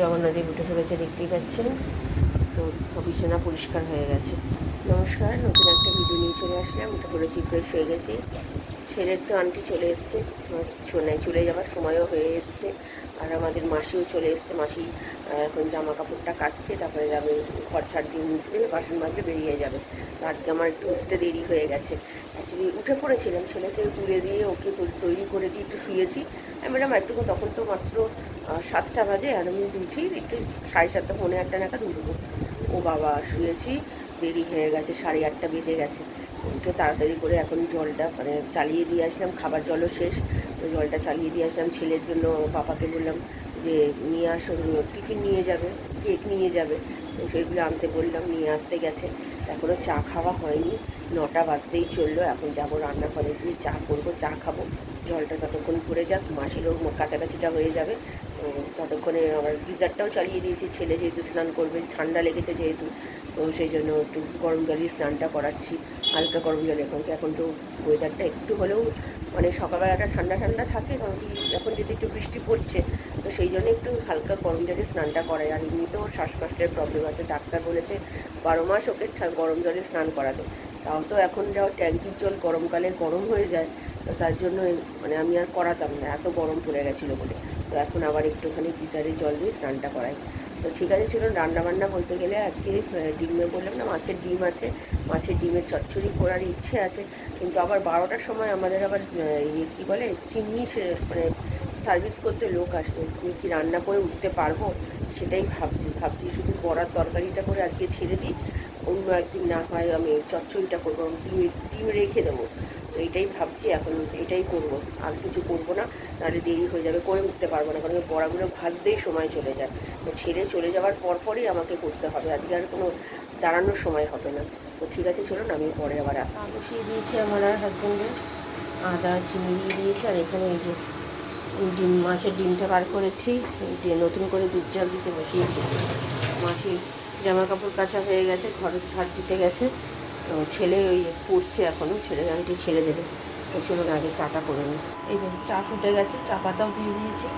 জগন্নাথদেব উঠে পড়েছে দেখতেই পাচ্ছেন। তো বিছানা পরিষ্কার হয়ে গেছে। নমস্কার, নতুন একটা ভিডিও নিয়ে চলে আসলাম। উঠে পড়েছি ফ্রেশ হয়ে গেছি। ছেলের তো আন্টি চলে এসছে। সোনায় চলে যাওয়ার সময়ও হয়ে এসছে। আর আমাদের মাসিও চলে এসছে। মাসি এখন জামা কাপড়টা কাটছে, তারপরে যাবে, ঘর ছাড় দিয়ে মুছবে, বাসন মাজবে, বেরিয়ে যাবে। আজকে আমার একটু উঠতে দেরি হয়ে গেছে। অ্যাকচুয়ালি উঠে পড়েছিলাম, ছেলেকে তুলে দিয়ে ওকে তৈরি করে দিয়ে একটু শুয়েছি। আমি ম্যাডাম একটুকু তখন তো মাত্র সাতটা বাজে, আর আমি উঠি, একটু সাড়ে সাতটা, পৌনে আটটা নাগাদ উঠবো। ও বাবা, শুয়েছি, দেরি হয়ে গেছে, সাড়ে আটটা বেজে গেছে। উঠে তাড়াতাড়ি করে এখন জলটা মানে চালিয়ে দিয়ে আসলাম, খাবার জলও শেষ। তো জলটা চালিয়ে দিয়ে আসলাম, ছেলের জন্য পাপাকে বললাম যে, নিয়ে আসো, টিফিন নিয়ে যাবে, কেক নিয়ে যাবে। তো সেগুলো আনতে বললাম, নিয়ে আসতে গেছে। এখনও চা খাওয়া হয়নি। নটা বাজতেই চলল, এখন যাব রান্নাঘরে গিয়ে চা করব, চা খাব। জলটা ততক্ষণ ভরে যাক মাসিরও কাছাকাছিটা হয়ে যাবে। তো ততক্ষণে আবার গিজারটাও চালিয়ে দিয়েছি, ছেলে যেহেতু স্নান করবে, ঠান্ডা লেগেছে যেহেতু, তো সেই জন্য একটু গরম জলই স্নানটা করাচ্ছি, হালকা গরম জলে এখন এখন তো ওয়েদারটা একটু হলেও মানে সকালবেলাটা ঠান্ডা ঠান্ডা থাকে কারণ কি এখন যদি একটু বৃষ্টি পড়ছে, তো সেই জন্য একটু হালকা গরম জলে স্নানটা করাই আর এমনিতেও শ্বাসকষ্টের প্রবলেম আছে। ডাক্তার বলেছে বারো মাস ওকে গরম জলে স্নান করাতে। তাও তো এখন যা ট্যাঙ্কির জল গরমকালে গরম হয়ে যায়, তো তার জন্য মানে আমি আর করাতাম না। এত গরম পড়ে গেছিল বলে। তো এখন আবার একটুখানি গিজারে জল দিয়ে স্নানটা করাই। তো ঠিক আছে, চলুন রান্না বান্না বলতে গেলে আজকে ডিমে বললাম না, মাছের ডিম আছে। মাছের ডিমের চচ্চড়ি করার ইচ্ছে আছে, কিন্তু আবার বারোটার সময় আমাদের আবার ইয়ে কী বলে, চিমনি মানে সার্ভিস করতে লোক আসবে। আমি কি রান্না করে উঠতে পারব? সেটাই ভাবছি। ভাবছি শুধু বড়ার তরকারিটা করে আজকে ছেড়ে দিই। অন্য একদিন না হয় আমি চচ্চড়িটা করব। ডিম ডিম রেখে দেবো। তো এটাই ভাবছি, এখন এটাই করব। আর কিছু করব না, নাহলে দেরি হয়ে যাবে, করে উঠতে পারব না, কারণ বড়াগুলো ভাজতেই সময় চলে যায়। তো ছেড়ে চলে যাওয়ার পর পরপরই আমাকে করতে হবে, আজকে আর কোনো দাঁড়ানোর সময় হবে না। তো ঠিক আছে, চলুন, আমি পরে আবার আসছি। বসিয়ে দিয়েছি আমার আর হাজব্যান্ডের আদা, চিনি দিয়ে দিয়েছি, আর এখানে এই যে ডিম, মাছের ডিমটা বার করেছি নতুন করে দুধ জাল দিতে বসিয়েছি। মাসি জামা কাপড় কাচা হয়ে গেছে, ঘরে ছাড় দিতে গেছে। তো ছেলে ওই পড়ছে এখনও ছেলে আন্টি ছেড়ে দেবে। তো চলুন আগে চাটা করে নিই। এই যে চা ফুটে গেছে, চা পাতাও দিয়ে দিয়েছি।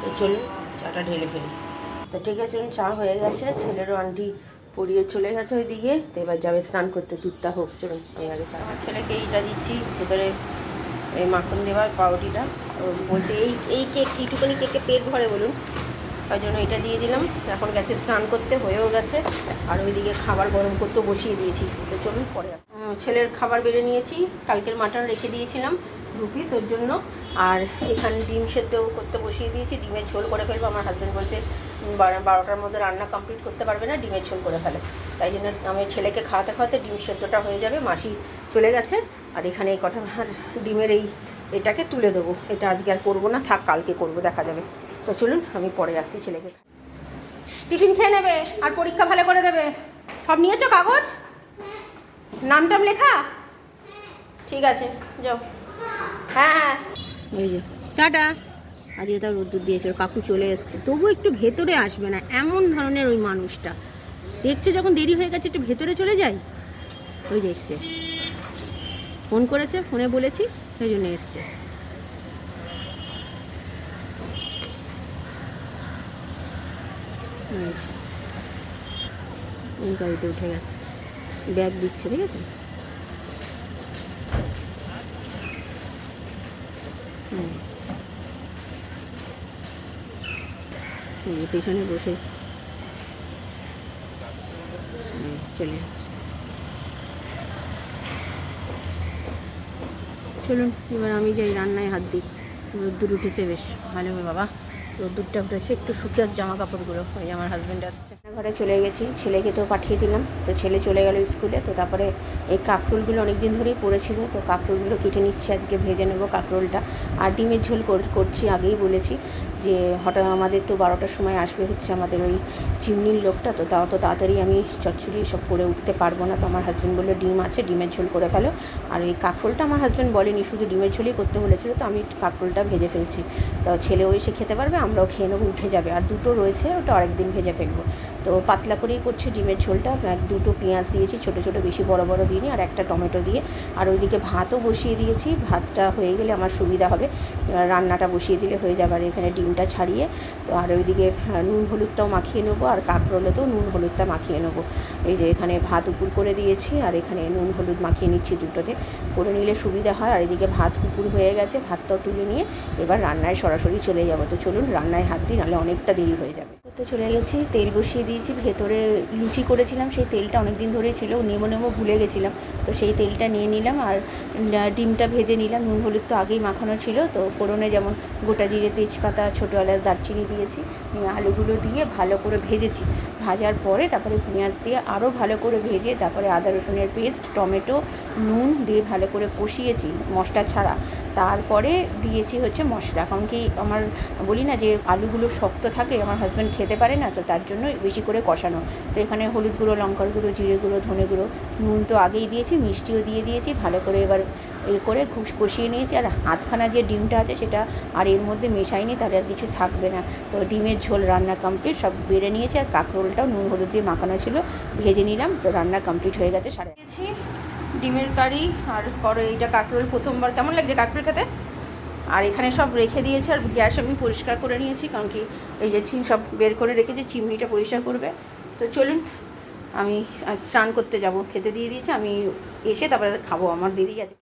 তো চলুন চাটা ঢেলে ফেলি। তো ঠিক আছে চা হয়ে গেছে। ছেলেরও আন্টি পড়িয়ে চলে গেছে ওইদিকে। তো এবার যাবে স্নান করতে, দুধটা হোক। চলুন এই আগে চা ছেলেকে এইটা দিচ্ছি, ভেতরে এই মাখন দেওয়ার পাউরুটিটা। বলছে, এই এই কেক, এইটুকুনি কেকে পেট ভরে বলুন। তাই জন্য এটা দিয়ে দিলাম। এখন গেছে স্নান করতে, হয়েও গেছে। আর ওইদিকে খাবার গরম করতে বসিয়ে দিয়েছি। তো চলুন পরে ছেলের খাবার বেড়ে নিয়েছি। কালকের মাটন রেখে দিয়েছিলাম দু পিস ওর জন্য। আর এখানে ডিম সেদ্ধ করতে বসিয়ে দিয়েছি। ডিমের ঝোল করে ফেলব। আমার হাজব্যান্ড বলছে বারো- বারোটার মধ্যে রান্না কমপ্লিট করতে পারবে না, ডিমের ঝোল করে ফেলে। তাই জন্য আমি ছেলেকে খাওয়াতে খাওয়াতে ডিম সেদ্ধটা হয়ে যাবে। মাসি চলে গেছে। আর এখানে এই কটা ডিমের এই এটাকে তুলে দেবো। এটা আজকে আর করব না, থাক কালকে করব, দেখা যাবে। তো চলুন, আমি পরে আসছি ছেলেকে টিফিন খেয়ে নেবে, আর পরীক্ষা ভালো করে দেবে। সব নিয়েছো কাগজ? নাম টাম লেখা? ঠিক আছে, যাও। হ্যাঁ হ্যাঁ। যে, টাটা। আজকে তাও রোদ্দুর দিয়েছে কাকু চলে এসছে। তবু একটু ভেতরে আসবে না, এমন ধরনের ওই মানুষটা। দেখছে যখন দেরি হয়ে গেছে, একটু ভেতরে চলে যাই ওই যে এসছে। ফোন করেছে, ফোনে বলেছি, সেই জন্য এসছে। এই এই গাড়িতে উঠে গেছে। ব্যাগ দিচ্ছে, ঠিক আছে? হুম। পেছনে বসে। চলে যাচ্ছে। চলুন, এবার আমি যাই, রান্নায় হাত দিই। রোদ্দুর উঠেছে বেশ। ভালো হবে, বাবা। রোদ্দুরটা উঠেছে একটু শুকিয়ে জামা কাপড়গুলো ওই আমার হাজব্যান্ড আসছে ঘরে চলে গেছি, ছেলেকে তো পাঠিয়ে দিলাম। তো ছেলে চলে গেল স্কুলে, তো তারপরে এই কাঁকরোলগুলো অনেক দিন ধরেই পড়েছিল, তো কাঁকরোলগুলো কেটে নিচ্ছি, আজকে ভেজে নেব কাঁকরোলটা। আর ডিমের ঝোল কর- করছি আগেই বলেছি। যে হঠাৎ আমাদের তো বারোটার সময় আসবে হচ্ছে আমাদের ওই চিমনির লোকটা, তো তো তাড়াতাড়ি আমি চচ্চড়ি সব করে উঠতে পারব না। তো আমার হাজব্যান্ড বলল, ডিম আছে, ডিমের ঝোল করে ফেলো। আর ওই কাঁকরোলটা আমার হাজব্যান্ড বলেনি, শুধু ডিমের ঝোলই করতে বলেছিলো, তো আমি কাঁকরোলটা ভেজে ফেলছি। তো ছেলেও এসে খেতে পারবে, আমরাও খেয়ে নেব, উঠে যাবে। আর দুটো রয়েছে, ওটা আরেকদিন ভেজে ফেলব। তো পাতলা করেই করছি ডিমের ঝোলটা। দুটো পেঁয়াজ দিয়েছি, ছোটো ছোটো, বেশি বড় বড় দিইনি, আর একটা টমেটো দিয়ে। আর ওইদিকে ভাতও বসিয়ে দিয়েছি, ভাতটা হয়ে গেলে আমার সুবিধা হবে। এবার রান্নাটা বসিয়ে দিলে হয়ে যাবে, আর এখানে ডিমটা ছাড়িয়ে। তো আর ওইদিকে নুন হলুদটাও মাখিয়ে নেব, আর কাঁকরোলেতেও নুন হলুদটা মাখিয়ে নেব। এই যে এখানে ভাত উপুর করে দিয়েছি, আর এখানে নুন হলুদ মাখিয়ে নিচ্ছি দুটোতে। করে নিলে সুবিধা হয়, আর এদিকে ভাত উপুর হয়ে গেছে, ভাতটাও তুলে নিয়ে এবার রান্নায় সরাসরি চলে যাব। তো চলুন, রান্নায় হাত দিই, নাহলে অনেকটা দেরি হয়ে যাবে। তো চলে গেছি, তেল বসিয়ে দিয়েছি, ভেতরে লুচি করেছিলাম, সেই তেলটা অনেক দিন ধরেই ছিল নেমো নেমো ভুলে গেছিলাম। তো সেই তেলটা নিয়ে নিলাম আর ডিমটা ভেজে নিলাম, নুন হলুদ তো আগেই মাখানো ছিল, তো ফোড়নে যেমন গোটা জিরে, তেজপাতা, ছোটো এলাচ, দারচিনি দিয়েছি আলুগুলো দিয়ে ভালো করে ভেজেছি। ভাজার পরে তারপরে পেঁয়াজ দিয়ে আরও ভালো করে ভেজে তারপরে আদা রসুনের পেস্ট, টমেটো, নুন দিয়ে ভালো করে কষিয়েছি, মশলা ছাড়া। তারপরে দিয়েছি হচ্ছে মশলা। কারণ কি আমার বলি না যে আলুগুলো শক্ত থাকে, আমার হাজব্যান্ড খেতে পারে না, তো তার জন্য বেশি করে কষানো। তো এখানে হলুদ গুঁড়ো, লঙ্কার গুঁড়ো, জিরে গুঁড়ো, ধনে গুঁড়ো, নুন তো আগেই দিয়েছি, মিষ্টিও দিয়ে দিয়েছি, ভালো করে এবার এ করে কষিয়ে নিয়েছি। আর হাতখানা যে ডিমটা আছে সেটা আর এর মধ্যে মেশাইনি, তাহলে আর কিছু থাকবে না। তো ডিমের ঝোল রান্না কমপ্লিট সব বেড়ে নিয়েছি, আর কাঁকরোলটাও নুন হলুদ দিয়ে মাখানো ছিল, ভেজে নিলাম, তো রান্না কমপ্লিট হয়ে গেছে সারা ডিমের কারি আর পরে এইটা কাঁকরোল প্রথমবার। কেমন লাগছে কাঁকরোল খেতে? আর এখানে সব রেখে দিয়েছি আর গ্যাস আমি পরিষ্কার করে নিয়েছি, কারণ কি এই যে চিম সব বের করে রেখেছি, চিমনিটা পরিষ্কার করবে। তো চলুন, আমি স্নান করতে যাব। খেতে দিয়ে দিয়েছি, আমি এসে তারপরে খাব, আমার দেরি আছে।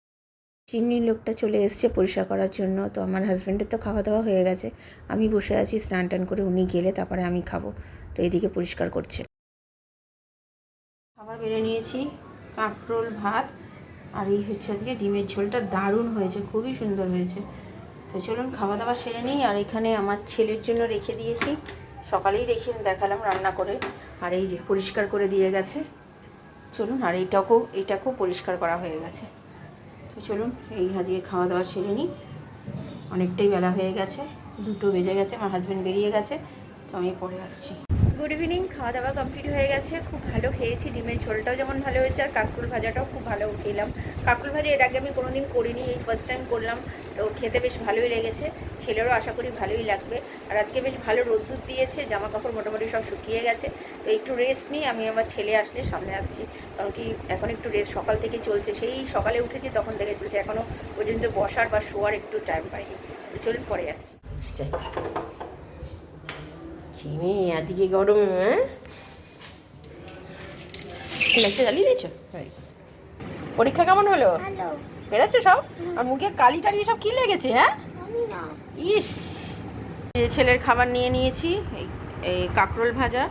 চিমনির লোকটা চলে এসছে পরিষ্কার করার জন্য, তো আমার হাজব্যান্ডের তো খাওয়া দাওয়া হয়ে গেছে। আমি বসে আছি স্নান টান করে, উনি গেলে তারপরে আমি খাব। তো এদিকে পরিষ্কার করছে। খাবার বেড়ে নিয়েছি কাঁকরোল ভাত আর এই হচ্ছে আজকে ডিমের ঝোলটা দারুণ হয়েছে, খুবই সুন্দর হয়েছে। তো চলুন খাওয়া দাওয়া সেরে নিই আর এখানে আমার ছেলের জন্য রেখে দিয়েছি। সকালেই দেখি দেখালাম রান্না করে আর এই যে পরিষ্কার করে দিয়ে গেছে। চলুন আর এইটাকেও এইটাকেও পরিষ্কার করা হয়ে গেছে। তো চলুন এই আজকে খাওয়া দাওয়া সেরে নিই। অনেকটাই বেলা হয়ে গেছে, দুটো বেজে গেছে, আমার হাজব্যান্ড বেরিয়ে গেছে, তো আমি পরে আসছি। গুড ইভিনিং খাওয়া দাওয়া কমপ্লিট হয়ে গেছে, খুব ভালো খেয়েছি, ডিমের ঝোলটাও যেমন ভালো হয়েছে, আর কাঁকরুল ভাজাটাও খুব ভালো খেলাম কাঁকরুল ভাজা এর আগে আমি কোনোদিন করিনি, এই ফার্স্ট টাইম করলাম, তো খেতে বেশ ভালোই লেগেছে, ছেলেরও আশা করি ভালোই লাগবে, আর আজকে বেশ ভালো রোদ্দুর দিয়েছে জামা কাপড় মোটামুটি সব শুকিয়ে গেছে, তো একটু রেস্ট নিই আমি আমার ছেলে আসলে সামনে আসছি, কারণ কি এখন একটু রেস্ট সকাল থেকে চলছে, সেই সকালে উঠেছি তখন থেকে চলছে এখনও পর্যন্ত বসার বা শোয়ার একটু টাইম পাইনি, তো চলুন পরে আসছি। খিমে আজকে গরম হ্যাঁ? লাইটটা জ্বালিয়ে দিয়েছ? পরীক্ষা কেমন হলো? হ্যালো সব? আর মুখে কালি টালি সব কি লেগেছে হ্যাঁ? ইস। এই ছেলের খাবার নিয়ে নিয়েছি এই এই কাঁকরোল ভাজা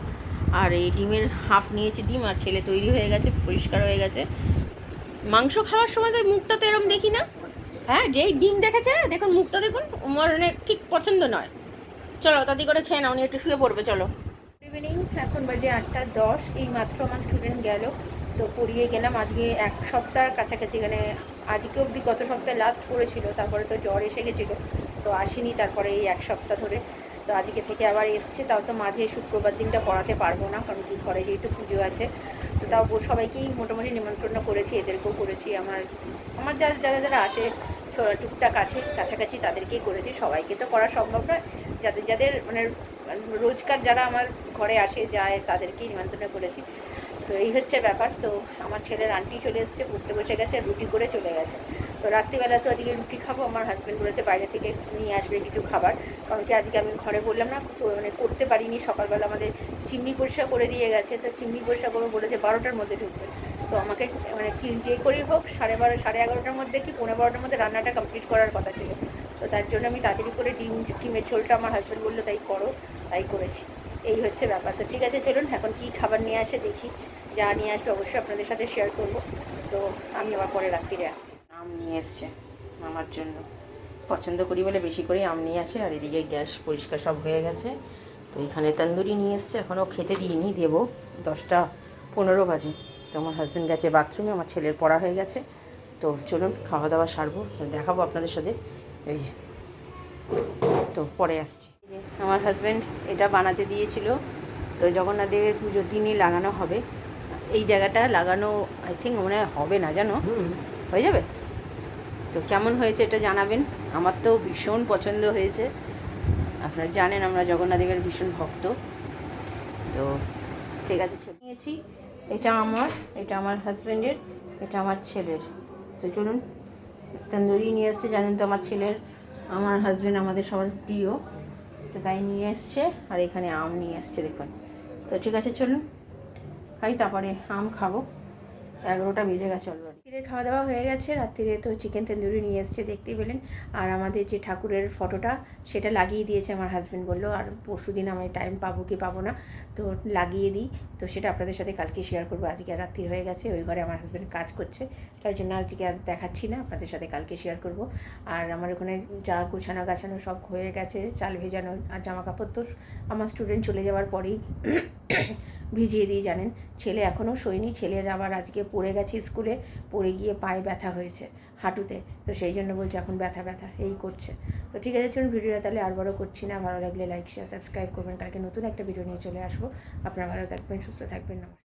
আর এই ডিমের হাফ নিয়েছি ডিম আর ছেলে তৈরি হয়ে গেছে পরিষ্কার হয়ে গেছে। মাংস খাওয়ার সময় তো মুখটা তো এরম দেখি না। হ্যাঁ যেই ডিম দেখেছে দেখুন মুখটা দেখুন মানে ঠিক পছন্দ নয়। চলো তাদি করে খেয়ে নাও, নিয়ে একটু শুয়ে পড়বে, চলো। ইভিনিং এখন বাজে আটটা দশ, এই মাত্র আমার স্টুডেন্ট গেল। তো পড়িয়ে গেলাম, আজকে এক সপ্তাহ কাছাকাছি মানে আজকে অবধি গত সপ্তাহে লাস্ট পড়েছিল, তারপরে তো জ্বর এসে গেছিল, তো আসেনি তারপরে এই এক সপ্তাহ ধরে। তো আজকে থেকে আবার এসছে, তাও তো মাঝে শুক্রবার দিনটা পড়াতে পারব না, কারণ কি ঘরে যেহেতু পুজো আছে, তো তাও সবাইকেই মোটামুটি নিমন্ত্রণ করেছি, এদেরকেও করেছি, আমার আমার যারা যারা যারা আসে টুকটাক আছে, কাছাকাছি তাদেরকেই করেছি, সবাইকে তো করা সম্ভব নয়। যাদের যাদের মানে রোজকার যারা আমার ঘরে আসে, যায় তাদেরকেই নিমন্ত্রণ করেছি। তো এই হচ্ছে ব্যাপার। তো আমার ছেলের আন্টি চলে এসেছে, পড়তে বসে গেছে, রুটি করে চলে গেছে। তো রাত্রিবেলা তো আজকে রুটি খাব, আমার হাজব্যান্ড বলেছে বাইরে থেকে নিয়ে আসবে কিছু খাবার। কারণ কি আজকে আমি ঘরে বললাম না, তো মানে করতে পারিনি, সকালবেলা আমাদের চিমনি পরিষ্কার করে দিয়ে গেছে। তো চিমনি পরিষ্কার করে বলেছে বারোটার মধ্যে ঢুকবে। তো আমাকে মানে কি যে করেই হোক, সাড়ে বারো, সাড়ে এগারোটার মধ্যে কি পনেরো বারোটার মধ্যে রান্নাটা কমপ্লিট করার কথা ছিল। তো তার জন্য আমি তাড়াতাড়ি করে ডিম, ডিমের ঝোলটা আমার হাজব্যান্ড বলল, তাই করো, তাই করেছি। এই হচ্ছে ব্যাপার। তো ঠিক আছে, চলুন, এখন কি খাবার নিয়ে আসে দেখি। যা নিয়ে আসবে অবশ্যই আপনাদের সাথে শেয়ার করব। তো আমি আবার পরে রাত্রিরে আসছি। আম নিয়ে এসছে আমার জন্য। পছন্দ করি বলে বেশি করে আম নিয়ে আসে, আর এদিকে গ্যাস পরিষ্কার সব হয়ে গেছে। তো এখানে তন্দুরি নিয়ে এসছে এখনও খেতে দিইনি, দেবো। দশটা পনেরো বাজে। তো আমার হাজব্যান্ড গেছে বাথরুমে আমার ছেলের পড়া হয়ে গেছে। তো চলুন খাওয়া দাওয়া সারবো। দেখাবো আপনাদের সাথে এই যে। তো পরে আসছি। আমার হাজব্যান্ড এটা বানাতে দিয়েছিল। তো জগন্নাথ দেবের পুজোর দিনই লাগানো হবে। এই জায়গাটা লাগানো আই থিঙ্ক মনে হবে না জানো? হয়ে যাবে? তো কেমন হয়েছে এটা জানাবেন? আমার তো ভীষণ পছন্দ হয়েছে। আপনারা জানেন আমরা জগন্নাথ দেবের ভীষণ ভক্ত। তো ঠিক আছে চল নিয়েছি এটা আমার এটা আমার হাজব্যান্ডের এটা আমার ছেলের। তো চলুন। তন্দুরি নিয়ে এসছে, জানেন তো আমার ছেলের, আমার হাজব্যান্ড আমাদের সবার প্রিয়। তো তাই নিয়ে এসছে, আর এখানে আম নিয়ে এসছে, দেখুন। তো ঠিক আছে, চলুন। খাই, তারপরে আম খাব। এগারোটা বেজে গেছে অলরেডি রাত্রিরে খাওয়া দাওয়া হয়ে গেছে, রাত্রিরে তো চিকেন তন্দুরি নিয়ে এসছে দেখতে পেলেন। আর আমাদের যে ঠাকুরের ফটোটা সেটা লাগিয়ে দিয়েছে আমার হাজব্যান্ড বলল, আর পরশু দিন আমি টাইম পাবো কি পাবো না, তো লাগিয়ে দিই। তো সেটা আপনাদের সাথে কালকে শেয়ার করব, আজকে আর রাত্রি হয়ে গেছে, ওই ঘরে আমার হাজব্যান্ড কাজ করছে, তার জন্য আজকে আর দেখাচ্ছি না, আপনাদের সাথে কালকে শেয়ার করব। আর আমার ওখানে যা গোছানো গাছানো সব হয়ে গেছে, চাল ভেজানো আর জামা কাপড় তো আমার স্টুডেন্ট চলে যাওয়ার পরেই ভিজিয়ে দিয়ে জানেন? ছেলে এখনও শোয়নি, ছেলের আবার আজকে পড়ে গেছে স্কুলে, পড়ে গিয়ে পায়ে ব্যথা হয়েছে হাঁটুতে। তো সেই জন্য বলছে এখন ব্যথা ব্যথা, এই করছে। তো ঠিক আছে, চলুন ভিডিওটা তাহলে আর বড়ো করছি না। ভালো লাগলে লাইক শেয়ার সাবস্ক্রাইব করবেন। কালকে নতুন একটা ভিডিও নিয়ে চলে আসব। আপনারা ভালো থাকবেন, সুস্থ থাকবেন, নমস্কার।